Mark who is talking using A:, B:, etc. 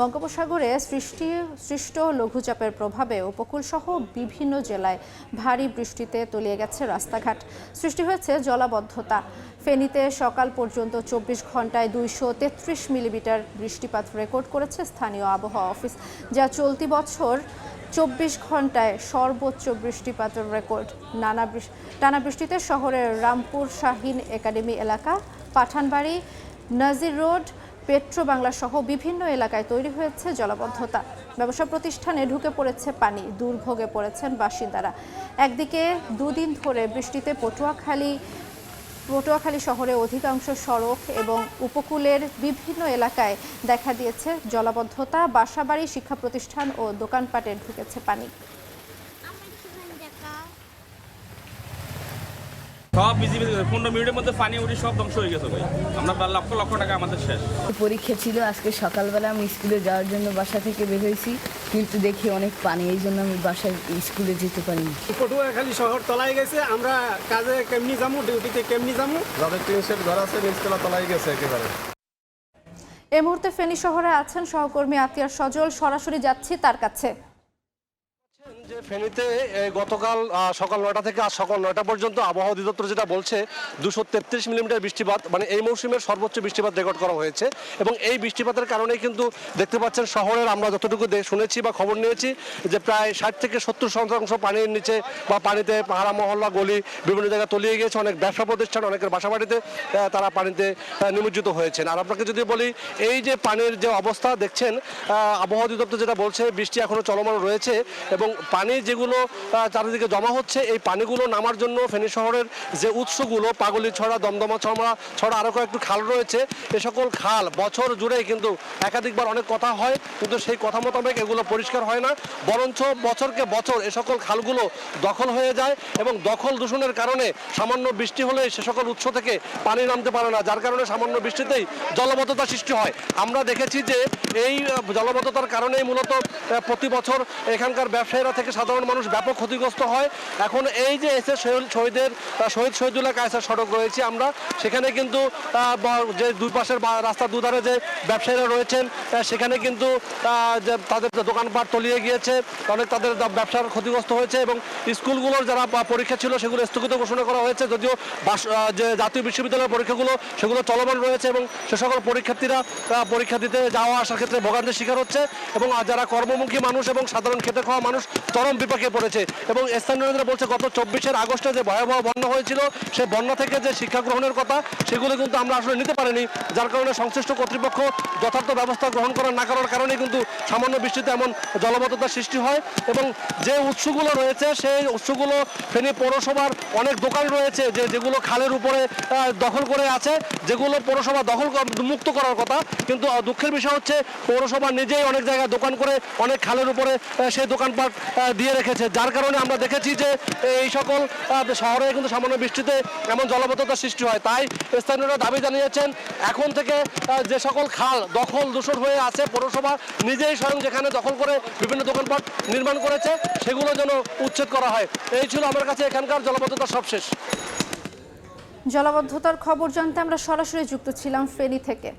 A: বঙ্গোপসাগরে সৃষ্টি, সৃষ্ট লঘুচাপের প্রভাবে উপকূলসহ বিভিন্ন জেলায় ভারী বৃষ্টিতে তলিয়ে গেছে রাস্তাঘাট। সৃষ্টি হয়েছে জলাবদ্ধতা। ফেনীতে সকাল পর্যন্ত চব্বিশ ঘন্টায় দুইশো তেত্রিশ মিলিমিটার বৃষ্টিপাত রেকর্ড করেছে স্থানীয় আবহাওয়া অফিস, যা চলতি বছর চব্বিশ ঘন্টায় সর্বোচ্চ বৃষ্টিপাতের রেকর্ড। নানা টানা বৃষ্টিতে শহরের রামপুর শাহিন একাডেমি এলাকা, পাঠানবাড়ি, নাজির রোড পেট্রো বাংলা সহ বিভিন্ন এলাকায় তৈরি হয়েছে জলাবদ্ধতা। ব্যবসা প্রতিষ্ঠানে ঢুকে পড়েছে পানি, দুর্ভোগে পড়েছেন বাসিন্দারা। একদিকে দুদিন ধরে বৃষ্টিতে পটুয়াখালী পটুয়াখালী শহরে অধিকাংশ সড়ক এবং উপকূলের বিভিন্ন এলাকায় দেখা দিয়েছে জলাবদ্ধতা। বাসাবাড়ি শিক্ষা প্রতিষ্ঠান ও দোকানপাটে ঢুকেছে পানি।
B: সব বিজি বিজি পনেরো মিনিটের মধ্যে পানি উঠে সব ধ্বংস হয়ে গেছে ভাই। আমরা প্রায় লক্ষ লক্ষ টাকা আমাদের শেষ।
C: পরীক্ষা ছিল আজকে সকালবেলা আমি স্কুলে যাওয়ার জন্য বাসা থেকে বের হয়েছি। কিন্তু দেখি অনেক পানি এই জন্য আমি বাসায় স্কুলে যেতে পারিনি।
D: পটুয়াখালী শহর তলায় গেছে আমরা কাজে কেমনি যাব ডিউটিতে কেমনি যাব?
E: যাদের টিন শেড ঘর আছে নিচতলা তলায় গেছে একেবারে।
A: এই মুহূর্তে ফেনী শহরে আছেন সহকর্মী আতিয়ার সজল সরাসরি যাচ্ছি তার কাছে।
F: যে ফেনীতে গতকাল সকাল নয়টা থেকে আজ সকাল নয়টা পর্যন্ত আবহাওয়া অধিদপ্তর যেটা বলছে, দুশো তেত্রিশ মিলিমিটার বৃষ্টিপাত মানে এই মৌসুমের সর্বোচ্চ বৃষ্টিপাত রেকর্ড করা হয়েছে। এবং এই বৃষ্টিপাতের কারণেই কিন্তু দেখতে পাচ্ছেন শহরের, আমরা যতটুকু শুনেছি বা খবর নিয়েছি, যে প্রায় ষাট থেকে সত্তর শতাংশ পানির নিচে বা পানিতে পাহাড়া, মহল্লা, গলি বিভিন্ন জায়গায় তলিয়ে গিয়েছে। অনেক ব্যবসা প্রতিষ্ঠান, অনেকের বাসা বাড়িতে তারা পানিতে নিমজ্জিত হয়েছেন। আর আপনাকে যদি বলি, এই যে পানির যে অবস্থা, দেখছেন আবহাওয়া অধিদপ্তর যেটা বলছে, বৃষ্টি এখনও চলমান রয়েছে এবং পানি যেগুলো চারিদিকে জমা হচ্ছে, এই পানিগুলো নামার জন্য ফেনী শহরের যে উৎসগুলো, পাগলি ছড়া, দমদমা ছড়া ছড়া আরও কয়েকটু খাল রয়েছে, এ সকল খাল বছর জুড়েই কিন্তু একাধিকবার অনেক কথা হয়, কিন্তু সেই কথা মোতাবেক এগুলো পরিষ্কার হয় না, বরঞ্চ বছরকে বছর এ সকল খালগুলো দখল হয়ে যায় এবং দখল দূষণের কারণে সামান্য বৃষ্টি হলে সে সকল উৎস থেকে পানি নামতে পারে না, যার কারণে সামান্য বৃষ্টিতেই জলবদ্ধতা সৃষ্টি হয়। আমরা দেখেছি যে এই জলবদ্ধতার কারণেই মূলত প্রতি বছর এখানকার ব্যবসায়ীরা থেকে সাধারণ মানুষ ব্যাপক ক্ষতিগ্রস্ত হয়। এখন এই যে এসে শহীদ- শহীদের শহীদ শহীদুল্লাহ কায়সার সড়ক রয়েছে আমরা, সেখানে কিন্তু যে দুই পাশের রাস্তার দুধারে যে ব্যবসায়ীরা রয়েছেন সেখানে কিন্তু তাদের দোকানপাট তলিয়ে গিয়েছে, অনেক তাদের ব্যবসার ক্ষতিগ্রস্ত হয়েছে এবং স্কুলগুলোর যারা পরীক্ষা ছিল সেগুলো স্থগিত ঘোষণা করা হয়েছে, যদিও যে জাতীয় বিশ্ববিদ্যালয়ের পরীক্ষাগুলো, সেগুলো চলমান রয়েছে এবং সে সকল পরীক্ষার্থীরা পরীক্ষা দিতে যাওয়া আসার ক্ষেত্রে ভোগান্তির শিকার হচ্ছে এবং যারা কর্মমুখী মানুষ এবং সাধারণ খেতে খাওয়া মানুষ চরম বিপাকে পড়েছে। এবং স্থানীয়রা বলছে, গত চব্বিশের আগস্টে যে ভয়াবহ বন্যা হয়েছিল, সেই বন্যা থেকে যে শিক্ষা গ্রহণের কথা, সেগুলো কিন্তু আমরা আসলে নিতে পারিনি। যার কারণে সংশ্লিষ্ট কর্তৃপক্ষ যথার্থ ব্যবস্থা গ্রহণ করা না করার কারণে কিন্তু সামান্য বৃষ্টিতে এমন জলবদ্ধতার সৃষ্টি হয়। এবং যে উৎসগুলো রয়েছে, সেই উৎসগুলো ফেনী পৌরসভার অনেক দোকান রয়েছে, যে যেগুলো খালের উপরে দখল করে আছে, যেগুলো পৌরসভা দখল মুক্ত করার কথা। কিন্তু দুঃখের বিষয় হচ্ছে, পৌরসভা নিজেই অনেক জায়গায় দোকান করে, অনেক খালের উপরে সেই দোকানপাট দিয়ে রেখেছে। যার কারণে আমরা দেখেছি যে এই সকল শহরে কিন্তু সামান্য বৃষ্টিতে এমন জলবদ্ধতার সৃষ্টি হয়। তাই স্থানীয়রা দাবি জানিয়েছেন, এখন থেকে যে সকল খাল দখল দূষণ হয়ে আছে পৌরসভা নিজেই স্বয়ং যেখানে দখল করে বিভিন্ন দোকানপাট নির্মাণ করেছে, সেগুলো যেন উচ্ছেদ করা হয়। এই ছিল আমার কাছে এখানকার জলবদ্ধতার সবশেষ।
A: জলাবদ্ধতার খবর জানতে আমরা সরাসরি যুক্ত ছিলাম ফেনী থেকে।